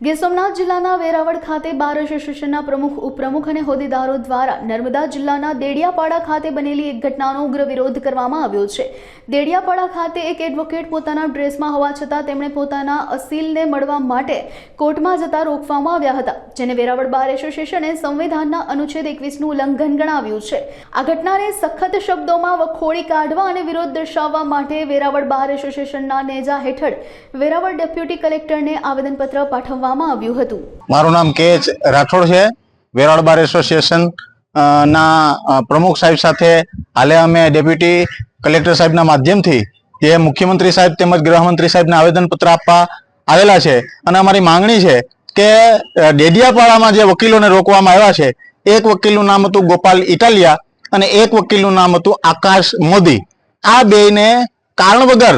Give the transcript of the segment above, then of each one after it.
ગીર સોમનાથ જિલ્લાના વેરાવળ ખાતે બાર એસોસિએશનના પ્રમુખ, ઉપપ્રમુખ અને હોદ્દેદારો દ્વારા નર્મદા જિલ્લાના દેડિયાપાડા ખાતે બનેલી એક ઘટનાનો ઉગ્ર વિરોધ કરવામાં આવ્યો છે. દેડિયાપાડા ખાતે એક એડવોકેટ પોતાના ડ્રેસમાં હોવા છતાં તેમણે પોતાના અસીલને મળવા માટે કોર્ટમાં જતા રોકવામાં આવ્યા હતા, જેને વેરાવળ બાર એસોસિએશને સંવિધાનના અનુચ્છેદ એકવીસનું ઉલ્લંઘન ગણાવ્યું છે. આ ઘટનાને સખત શબ્દોમાં વખોડી કાઢવા અને વિરોધ દર્શાવવા માટે વેરાવળ બાર એસોસિએશનના નેજા હેઠળ વેરાવળ ડેપ્યુટી કલેક્ટરને આવેદનપત્ર પાઠવવામાં આવ્યું હતું. મારું નામ કે એચ રાઠોડ છે. વેરાળ બાર એસોસિએશન ના પ્રમુખ સાહેબ સાથે હાલે અમે ડેપ્યુટી કલેક્ટર સાહેબના માધ્યમથી જે મુખ્યમંત્રી સાહેબ તેમજ ગૃહમંત્રી સાહેબને આવેદનપત્ર આપવા આવેલા છે. અને અમારી માંગણી છે કે ડેડિયાપાડામાં જે વકીલોને રોકવામાં આવ્યા છે, એક વકીલનું નામ હતું ગોપાલ ઇટાલિયા અને એક વકીલનું નામ હતું આકાશ મોદી. આ બેને કારણ વગર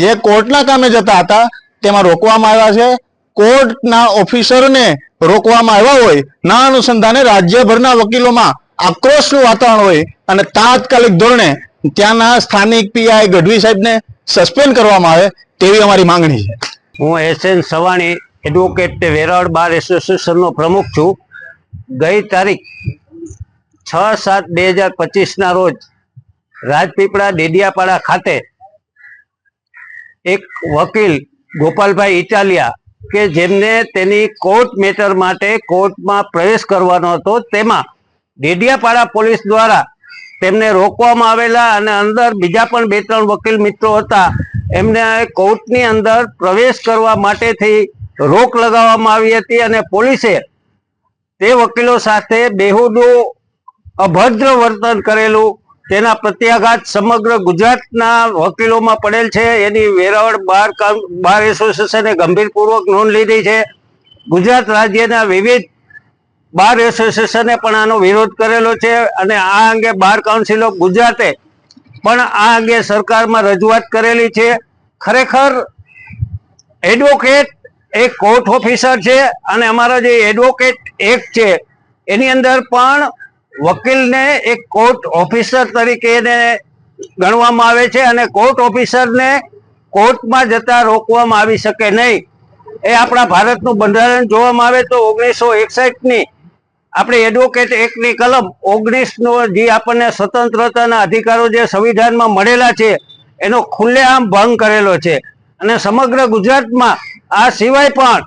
જે કોર્ટના કામે જતા હતા, તેમાં રોકવામાં આવ્યા છે. કોર્ટના ઓફિસરને રોકવામાં આવ્યા હોય, ના અનુસંધાને રાજ્યભરના વકીલોમાં આક્રોશનું વાતાવરણ હોય અને તાત્કાલિક ધોરણે ત્યાંના સ્થાનિક પીઆઈ ગઢવી સાહેબને સસ્પેન્ડ કરવામાં આવે તેવી અમારી માંગણી છે. હું S N Savani advocate Veraval bar એસોસિએશનનો પ્રમુખ છું. ગઈ તારીખ છ સાત બે હજાર પચીસના રોજ રાજપીપળા ડેડિયાપાડા ખાતે એક વકીલ ગોપાલભાઈ ઇટાલિયા કે જેમને તેની કોર્ટ મેટર માટે કોર્ટમાં પ્રવેશ કરવાનો હતો, તેમાં ડેડિયાપાડા પોલીસ દ્વારા તેમને રોકવામાં આવેલા અને અંદર બીજા પણ બે ત્રણ વકીલ મિત્રો હતા, એમને કોર્ટની અંદર પ્રવેશ કરવા માટેથી રોક લગાવવામાં આવી હતી અને પોલીસે તે વકીલો સાથે બેહુદું અભદ્ર વર્તન કરેલું તેના પ્રત્યાઘાત સમગ્ર ગુજરાતના વકીલોમાં પડેલ છે. એની વેરાવળ બાર બાર એસોસિએશને ગંભીરપૂર્વક નોંધ લીધી છે. ગુજરાત રાજ્યના વિવિધ બાર એસોસિએશને પણ આનો વિરોધ કરેલો છે અને આ અંગે બાર કાઉન્સિલ ઓફ ગુજરાતે પણ આ અંગે સરકારમાં રજૂઆત કરેલી છે. ખરેખર એડવોકેટ એક કોર્ટ ઓફિસર છે અને અમારો જે એડવોકેટ એક્ટ છે, એની અંદર પણ વકીલને એક કોર્ટ ઓફિસર તરીકે ગણવામાં આવે છે અને કોર્ટ ઓફિસરને કોર્ટમાં જતા રોકવામાં આવી શકે નહીં. એ આપણા ભારતનું બંધારણ જોવામાં આવે તો ઓગણીસો એકસઠની આપણે એડવોકેટ એક્ટની કલમ ઓગણીસનો જે આપણને સ્વતંત્રતાના અધિકારો જે સંવિધાનમાં મળેલા છે, એનો ખુલ્લેઆમ ભંગ કરેલો છે. અને સમગ્ર ગુજરાતમાં આ સિવાય પણ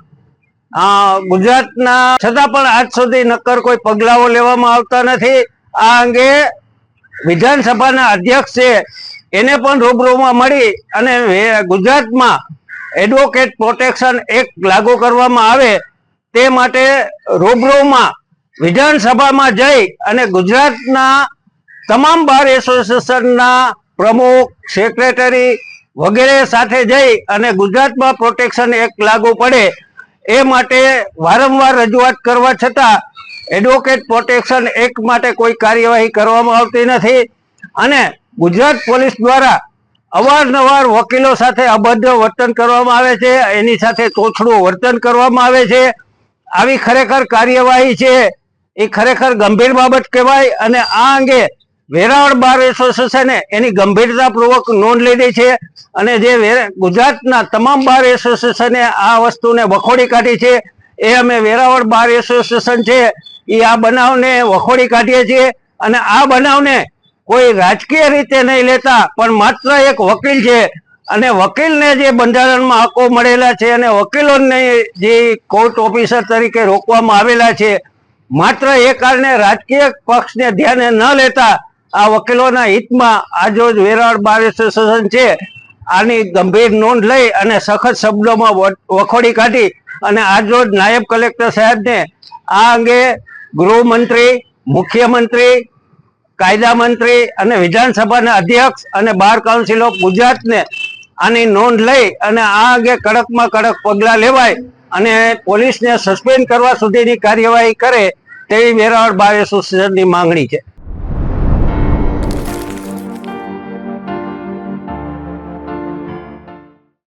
ગુજરાતના છતાં પણ આજ સુધી નક્કર કોઈ પગલાઓ લેવામાં આવતા નથી. આ અંગે વિધાનસભાના અધ્યક્ષ છે એને પણ રૂબરૂમાં મળી અને ગુજરાતમાં એડવોકેટ પ્રોટેક્શન એક્ટ લાગુ કરવામાં આવે તે માટે રૂબરૂમાં વિધાનસભામાં જઈ અને ગુજરાતના તમામ બાર એસોસિએશનના પ્રમુખ, સેક્રેટરી વગેરે સાથે જઈ અને ગુજરાતમાં પ્રોટેક્શન એક્ટ લાગુ પડે એ માટે વારંવાર રજૂઆત કરવા છતાં એડવોકેટ પ્રોટેક્શન એક્ટ માટે કોઈ કાર્યવાહી કરવામાં આવતી નથી અને ગુજરાત પોલીસ દ્વારા અવારનવાર વકીલો સાથે અભદ્ર વર્તન કરવામાં આવે છે, એની સાથે તોછડું વર્તન કરવામાં આવે છે. આવી ખરેખર કાર્યવાહી છે, એ ખરેખર ગંભીર બાબત કહેવાય અને આ અંગે વેરાવળ બાર એસોસિએશને એની ગંભીરતાપૂર્વક નોંધ લીધી છે અને જે ગુજરાતના તમામ બાર એસોસિએશને આ વસ્તુને વખોડી કાઢી છે. એ અમે વેરાવળ બાર એસોસિએશન છે, એ આ બનાવને વખોડી કાઢીએ છીએ અને આ બનાવને કોઈ રાજકીય રીતે નહીં લેતા, પણ માત્ર એક વકીલ છે. અને વકીલને જે બંધારણમાં હકો મળેલા છે અને વકીલોને જે કોર્ટ ઓફિસર તરીકે રોકવામાં આવેલા છે, માત્ર એ કારણે રાજકીય પક્ષને ધ્યાને ન લેતા આ વકીલોના હિતમાં આજરોજ વેરાળ બાર છે. આની ગંભીર નોંધ લઈ અને સખત શબ્દોમાં વખોડી કાઢી અને આજરોજ નાયબ કલેક્ટર સાહેબને આ અંગે ગૃહમંત્રી, મુખ્યમંત્રી કાયદા મંત્રી અને વિધાનસભાના અધ્યક્ષ અને બાર કાઉન્સિલ ઓફ ગુજરાતને આની નોંધ લઈ અને આ અંગે કડકમાં કડક પગલાં લેવાય અને પોલીસને સસ્પેન્ડ કરવા સુધીની કાર્યવાહી કરે તેવી વેરાવળ બાર એસોસિએશનની માંગણી છે.